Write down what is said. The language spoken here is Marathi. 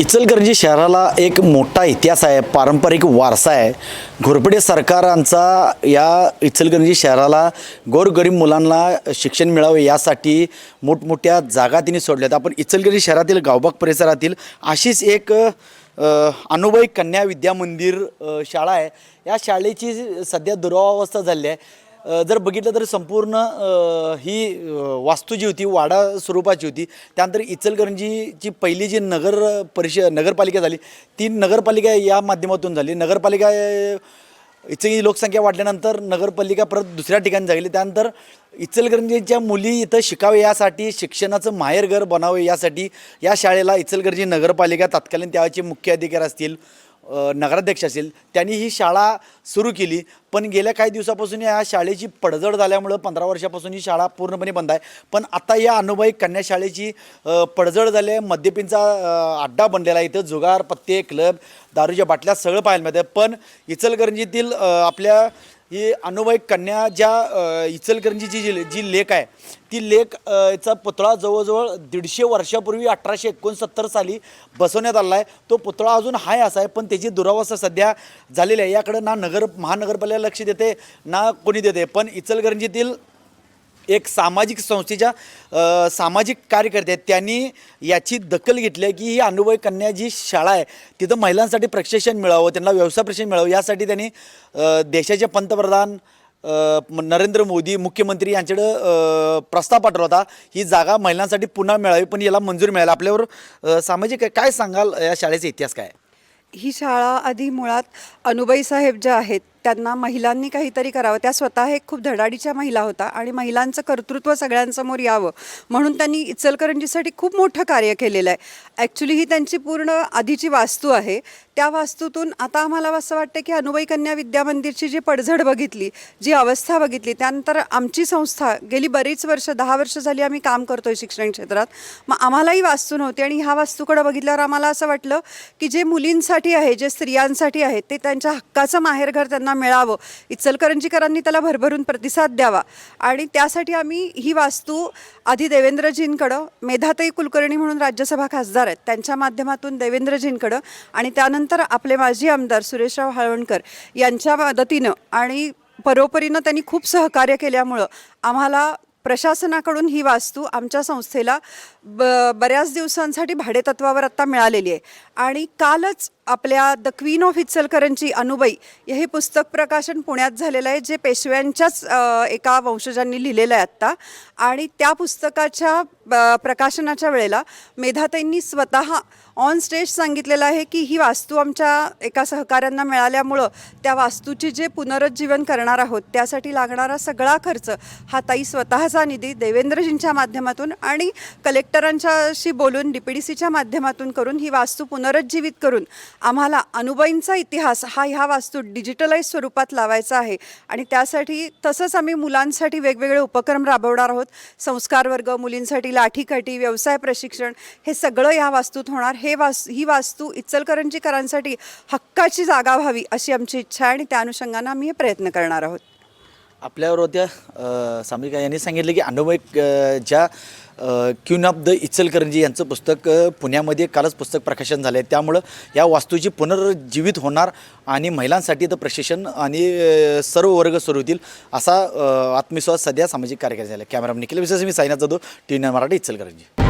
इचलकरंजी शहराला एक मोठा इतिहास आहे पारंपरिक वारसा आहे. घोरपडे सरकारांचा या इचलकरंजी शहराला गोरगरीब मुलांना शिक्षण मिळावे यासाठी मोठमोठ्या जागा तिने सोडल्यात आपण इचलकरंजी शहरातील गावबाग परिसरातील अशीच एक अनुभवी अनुबाई कन्या विद्या मंदिर शाळा आहे. या शाळेची सध्या दुरावस्था झाली आहे. जर बघितलं तर संपूर्ण ही वास्तू जी होती वाडा स्वरूपाची होती त्यानंतर इचलकरंजीची पहिली जी नगर परिषद नगरपालिका झाली ती नगरपालिका या माध्यमातून झाली. नगरपालिका अ, इचलकरंजी लोकसंख्या वाढल्यानंतर नगरपालिका परत दुसऱ्या ठिकाणी झाली त्यानंतर इचलकरंजीच्या मुली इथं शिकावे यासाठी शिक्षणाचं माहेरघर बनावे यासाठी या शाळेला इचलकरंजी नगरपालिका तत्कालीन त्यावेळेचे मुख्य अधिकारी असतील. नगराध्यक्ष असेल त्यांनी ही शाळा सुरू केली. पण गेल्या काही दिवसापासून या शाळेची पडझड झाल्यामुळं पंधरा वर्षापासून ही शाळा पूर्णपणे बंद आहे. पण आता या अनुभवी कन्या शाळेची पडझड झाली आहे. मद्यपींचा अड्डा बनलेला आहे इथं. जुगार पत्ते क्लब दारूच्या बाटल्या सगळं पाहायला मिळतं. पण इचलकरंजीतील आपल्या ही अनुबाई कन्या ज्या इचलकरंजीची जी जी लेक आहे ती लेक चा पुतळा जवळजवळ दीडशे वर्षापूर्वी अठराशे एकोणसत्तर साली बसवण्यात आला आहे. तो पुतळा अजून हाय असा आहे पण त्याची दुरावस्था सध्या झालेली आहे. याकडं ना नगर महानगरपालिका लक्ष देते ना कोणी देते. पण इचलकरंजीतील एक सामाजिक संस्थेच्या सामाजिक कार्यकर्ते आहेत त्यांनी याची दखल घेतली आहे की ही अनुभव कन्या जी शाळा आहे तिथं महिलांसाठी प्रशिक्षण मिळावं त्यांना व्यवसाय प्रशिक्षण मिळावं यासाठी त्यांनी देशाचे पंतप्रधान नरेंद्र मोदी मुख्यमंत्री यांच्याकडं प्रस्ताव पाठवला होता ही जागा महिलांसाठी पुन्हा मिळावी पण याला मंजूर मिळाली आपल्यावर सामाजिक काय सांगाल या शाळेचा इतिहास काय ही शाळा आधी मुळात अनुबाई साहेब ज्या आहेत त्यांना महिलांनी काहीतरी करावं. त्या स्वतः एक खूप धडाडीच्या महिला होता आणि महिलांचं कर्तृत्व सगळ्यांसमोर यावं. म्हणून त्यांनी इचलकरंजीसाठी खूप मोठं कार्य केलेलं आहे. ॲक्च्युली ही त्यांची पूर्ण आधीची वास्तू आहे. त्या वास्तूतून आता आम्हाला असं वाटतं की अनुबाई कन्या विद्या मंदिरची जी पडझड बघितली जी अवस्था बघितली त्यानंतर आमची संस्था गेली बरीच वर्ष दहा वर्ष झाली आम्ही काम करतोय शिक्षण क्षेत्रात. मग आम्हालाही वास्तू नव्हती आणि ह्या वास्तूकडे बघितल्यावर आम्हाला असं वाटलं की जे मुलींसाठी आहे जे स्त्रियांसाठी आहे ते त्यांच्या हक्काचं माहेरघर त्यांना मिळावं. इचलकरंजीकरांनी त्याला भरभरून प्रतिसाद द्यावा. आणि त्यासाठी आम्ही ही वास्तू आधी देवेंद्रजींकडं मेधाताई कुलकर्णी म्हणून राज्यसभा खासदार आहेत त्यांच्या माध्यमातून देवेंद्रजींकडं आणि त्यानंतर आपले माजी आमदार सुरेशराव हाळवणकर यांच्या मदतीनं आणि परोपरीनं त्यांनी खूप सहकार्य केल्यामुळं आम्हाला प्रशासनाकडून ही वास्तू आमच्या संस्थेला ब बऱ्याच दिवसांसाठी भाडेतत्वावर आत्ता मिळालेली आहे. आणि कालच आपल्या the queen of Ichalkaranji Anubai हे पुस्तक प्रकाशन पुण्यात झालेलं आहे जे पेशव्यांच्याच एका वंशजांनी लिहिलेलं आहे आत्ता. आणि त्या पुस्तकाच्या ब- प्रकाशनाच्या वेळेला मेधाताईंनी स्वतः ऑन स्टेज सांगितलेलं आहे की ही वास्तू आमच्या एका सहकाऱ्यांना मिळाल्यामुळं त्या वास्तूची जे पुनरुज्जीवन करणार आहोत त्यासाठी लागणारा सगळा खर्च हा ताई स्वतः स्वतःचा निधी देवेंद्रजींच्या माध्यमातून आणि कलेक्टरांच्याशी बोलून डी पी डी सीच्या माध्यमातून करून ही वास्तू पुनरुज्जीवित करून आम्हाला अनुबाईंचा इतिहास हा ह्या वास्तू डिजिटलाइज स्वरूपात लावायचा आहे. आणि त्यासाठी तसंच आम्ही मुलांसाठी वेगवेगळे उपक्रम राबवणार आहोत. संस्कार वर्ग मुलींसाठी लाठीकाठी व्यवसाय प्रशिक्षण हे सगळं या वास्तूत होणार. हे वास ही वास्तू इचलकरंजीकरांसाठी हक्काची जागा व्हावी अशी आमची इच्छा आहे आणि त्या अनुषंगानं आम्ही हे प्रयत्न करणार आहोत. आपल्यावर होत्या सामिका यांनी सांगितलं की अनुभव ज्या क्यून ऑफ द इचलकरंजी यांचं पुस्तक पुण्यामध्ये कालच पुस्तक प्रकाशन झालं आहे त्यामुळं या वास्तूची पुनर्जीवित होणार आणि महिलांसाठी तर प्रशिक्षण आणि सर्व वर्ग सुरू होतील असा आत्मविश्वास सध्या सामाजिक कार्यकर्ते झाला कॅमेरा निखिल विशेष मी साईनाथ जाधव टी व्ही मराठी इचलकरंजी.